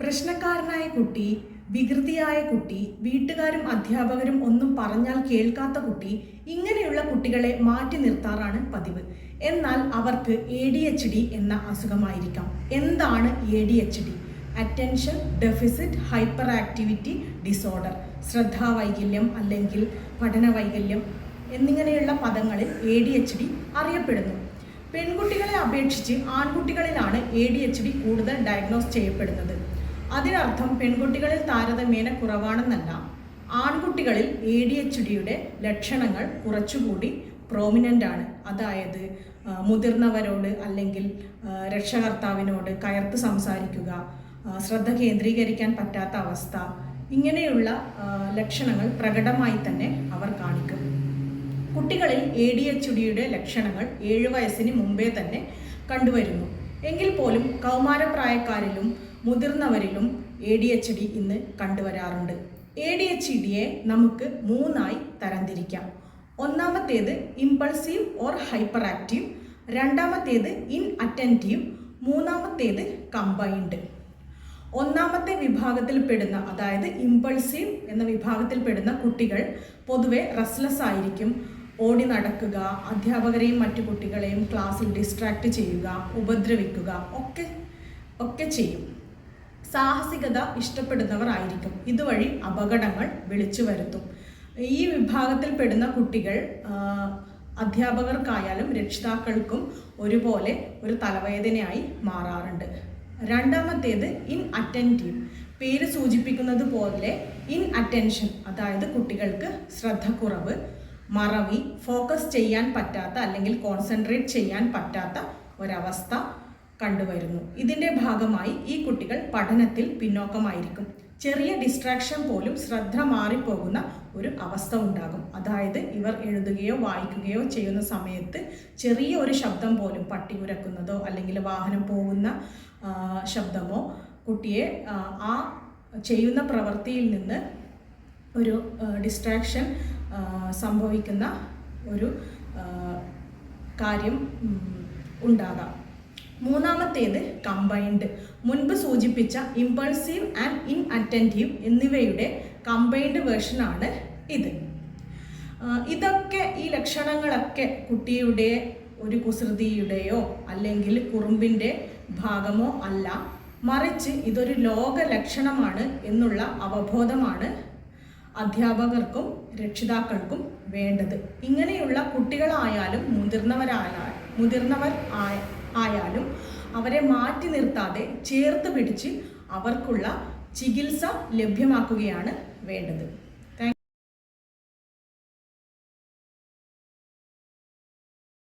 പ്രശ്നക്കാരനായ കുട്ടി വികൃതിയായ കുട്ടി വീട്ടുകാരും അധ്യാപകരും ഒന്നും പറഞ്ഞാൽ കേൾക്കാത്ത കുട്ടി ഇങ്ങനെയുള്ള കുട്ടികളെ മാറ്റി നിർത്താറാണ് പതിവ്. എന്നാൽ അവർക്ക് എ ഡി എച്ച് ഡി എന്ന അസുഖമായിരിക്കാം. എന്താണ് A D H D attention deficit hyperactivity disorder ശ്രദ്ധാവൈകല്യം അല്ലെങ്കിൽ പഠന വൈകല്യം എന്നിങ്ങനെയുള്ള പദങ്ങളിൽ എ ഡി എച്ച് ഡി അറിയപ്പെടുന്നു. പെൺകുട്ടികളെ അപേക്ഷിച്ച് ആൺകുട്ടികളിലാണ് എ ഡി എച്ച് ഡി കൂടുതൽ ഡയഗ്നോസ് ചെയ്യപ്പെടുന്നത്. അതിനർത്ഥം പെൺകുട്ടികളിൽ താരതമ്യേന കുറവാണെന്നല്ല. ആൺകുട്ടികളിൽ എ ഡി എച്ച് ഡിയുടെ ലക്ഷണങ്ങൾ കുറച്ചുകൂടി പ്രോമിനന്റ് ആണ് അതായത് മുതിർന്നവരോട് അല്ലെങ്കിൽ രക്ഷകർത്താവിനോട് കയർത്ത് സംസാരിക്കുക ശ്രദ്ധ കേന്ദ്രീകരിക്കാൻ പറ്റാത്ത അവസ്ഥ ഇങ്ങനെയുള്ള ലക്ഷണങ്ങൾ പ്രകടമായി തന്നെ അവർ കാണിക്കും. കുട്ടികളിൽ എ ഡി എച്ച് ഡിയുടെ ലക്ഷണങ്ങൾ ഏഴ് വയസ്സിന് മുമ്പേ തന്നെ കണ്ടുവരുന്നു. എങ്കിൽ പോലും കൗമാരപ്രായക്കാരിലും മുതിർന്നവരിലും എ ഡി എച്ച് ഡി ഇന്ന് കണ്ടുവരാറുണ്ട്. എ ഡി എച്ച് ഡിയെ നമുക്ക് മൂന്നായി തരംതിരിക്കാം. ഒന്നാമത്തേത് ഇമ്പൾസീവ് ഓർ ഹൈപ്പർ ആക്റ്റീവ് രണ്ടാമത്തേത് ഇൻ അറ്റന്റീവ് മൂന്നാമത്തേത് കമ്പൈൻഡ് ഒന്നാമത്തെ വിഭാഗത്തിൽ പെടുന്ന അതായത് ഇമ്പൾസീവ് എന്ന വിഭാഗത്തിൽ പെടുന്ന കുട്ടികൾ പൊതുവെ റെസ്ലെസ് ആയിരിക്കും. ഓടി നടക്കുക അധ്യാപകരെയും മറ്റു കുട്ടികളെയും ക്ലാസ്സിൽ ഡിസ്ട്രാക്ട് ചെയ്യുക ഉപദ്രവിക്കുക ഒക്കെ ഒക്കെ ചെയ്യും. സാഹസികത ഇഷ്ടപ്പെടുന്നവർ ആയിരിക്കും. ഇതുവഴി അപകടങ്ങൾ വിളിച്ചു വരുത്തും. ഈ വിഭാഗത്തിൽപ്പെടുന്ന കുട്ടികൾ അധ്യാപകർക്കായാലും രക്ഷിതാക്കൾക്കും ഒരുപോലെ ഒരു തലവേദനയായി മാറാറുണ്ട്. രണ്ടാമത്തേത് ഇൻ അറ്റന്റീവ് പേര് സൂചിപ്പിക്കുന്നത് പോലെ ഇൻ അറ്റൻഷൻ അതായത് കുട്ടികൾക്ക് ശ്രദ്ധക്കുറവ് മറവി ഫോക്കസ് ചെയ്യാൻ പറ്റാത്ത അല്ലെങ്കിൽ കോൺസെൻട്രേറ്റ് ചെയ്യാൻ പറ്റാത്ത ഒരവസ്ഥ കണ്ടുവരുന്നു. ഇതിന്റെ ഭാഗമായി ഈ കുട്ടികൾ പഠനത്തിൽ പിന്നോക്കമായിരിക്കും. ചെറിയ ഡിസ്ട്രാക്ഷൻ പോലും ശ്രദ്ധ മാറിപ്പോകുന്ന ഒരു അവസ്ഥ ഉണ്ടാകും. അതായത് ഇവർ എഴുതുകയോ വായിക്കുകയോ ചെയ്യുന്ന സമയത്ത് ചെറിയ ഒരു ശബ്ദം പോലും പട്ടി ഉരക്കുന്നതോ അല്ലെങ്കിൽ വാഹനം പോകുന്ന ശബ്ദമോ കുട്ടിയെ ആ, ചെയ്യുന്ന പ്രവൃത്തിയിൽ നിന്ന് ഒരു ഡിസ്ട്രാക്ഷൻ സംഭവിക്കുന്ന ഒരു കാര്യം ഉണ്ടാകാം. മൂന്നാമത്തേത് കമ്പൈൻഡ് മുൻപ് സൂചിപ്പിച്ച ഇമ്പൾസീവ് ആൻഡ് ഇൻ അറ്റന്റീവ് എന്നിവയുടെ കമ്പൈൻഡ് വേർഷനാണ് ഇത്. ഇതൊക്കെ ഈ ലക്ഷണങ്ങളൊക്കെ കുട്ടിയുടെ ഒരു കുസൃതിയുടെയോ അല്ലെങ്കിൽ കുറുമ്പിന്റെ ഭാഗമോ അല്ല മറിച്ച് ഇതൊരു ലോക ലക്ഷണമാണ് എന്നുള്ള അവബോധമാണ് അധ്യാപകർക്കും രക്ഷിതാക്കൾക്കും വേണ്ടത്. ഇങ്ങനെയുള്ള കുട്ടികളായാലും മുതിർന്നവരായാലും മുതിർന്നവർ ആയാലും അവരെ മാറ്റി നിർത്താതെ ചേർത്ത് പിടിച്ച് അവർക്കുള്ള ചികിത്സ ലഭ്യമാക്കുകയാണ് വേണ്ടത്.